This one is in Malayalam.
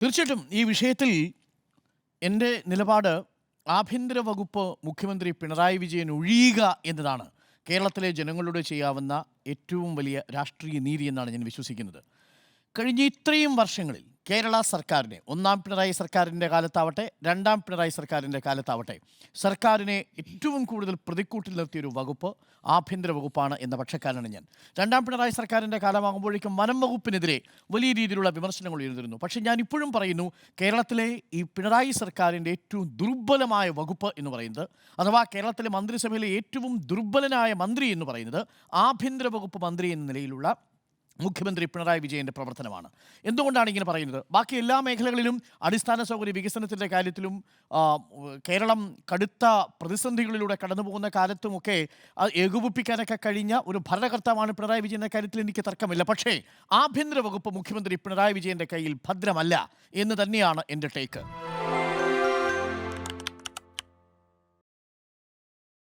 തീർച്ചയായിട്ടും ഈ വിഷയത്തിൽ എന്റെ നിലപാട് ആഭ്യന്തര വകുപ്പ് മുഖ്യമന്ത്രി പിണറായി വിജയൻ ഒഴിയുക എന്നതാണ്. കേരളത്തിലെ ജനങ്ങളോട് ചെയ്യാവുന്ന ഏറ്റവും വലിയ രാഷ്ട്രീയ നീതി എന്നാണ് ഞാൻ വിശ്വസിക്കുന്നത്. കഴിഞ്ഞ ഇത്രയും വർഷങ്ങളിൽ കേരള സർക്കാരിനെ ഒന്നാം പിണറായി സർക്കാരിന്റെ കാലത്താവട്ടെ രണ്ടാം പിണറായി സർക്കാരിന്റെ കാലത്താവട്ടെ സർക്കാരിനെ ഏറ്റവും കൂടുതൽ പ്രതിക്കൂട്ടിൽ നിർത്തിയൊരു വകുപ്പ് ആഭ്യന്തര വകുപ്പാണ് എന്ന പക്ഷക്കാരനാണ് ഞാൻ. രണ്ടാം പിണറായി സർക്കാരിന്റെ കാലമാകുമ്പോഴേക്കും വനം വകുപ്പിനെതിരെ വലിയ രീതിയിലുള്ള വിമർശനങ്ങൾ ഉയർന്നിരുന്നു. പക്ഷേ ഞാൻ ഇപ്പോഴും പറയുന്നു കേരളത്തിലെ ഈ പിണറായി സർക്കാരിന്റെ ഏറ്റവും ദുർബലമായ വകുപ്പ് എന്ന് പറയുന്നത് അഥവാ കേരളത്തിലെ മന്ത്രിസഭയിലെ ഏറ്റവും ദുർബലനായ മന്ത്രി എന്ന് പറയുന്നത് ആഭ്യന്തര വകുപ്പ് മന്ത്രി എന്ന നിലയിലുള്ള മുഖ്യമന്ത്രി പിണറായി വിജയന്റെ പ്രവർത്തനമാണ്. എന്തുകൊണ്ടാണ് ഇങ്ങനെ പറയുന്നത്? ബാക്കി എല്ലാ മേഖലകളിലും അടിസ്ഥാന സൗകര്യ വികസനത്തിന്റെ കാര്യത്തിലും കേരളം കടുത്ത പ്രതിസന്ധികളിലൂടെ കടന്നു പോകുന്ന കാലത്തുമൊക്കെ ഏകോപിപ്പിക്കാനൊക്കെ കഴിഞ്ഞ ഒരു ഭരണകർത്താവാണ് പിണറായി വിജയൻ എന്ന കാര്യത്തിൽ എനിക്ക് തർക്കമില്ല. പക്ഷേ ആഭ്യന്തര വകുപ്പ് മുഖ്യമന്ത്രി പിണറായി വിജയന്റെ കയ്യിൽ ഭദ്രമല്ല എന്ന് തന്നെയാണ് എന്റെ ടേക്ക്.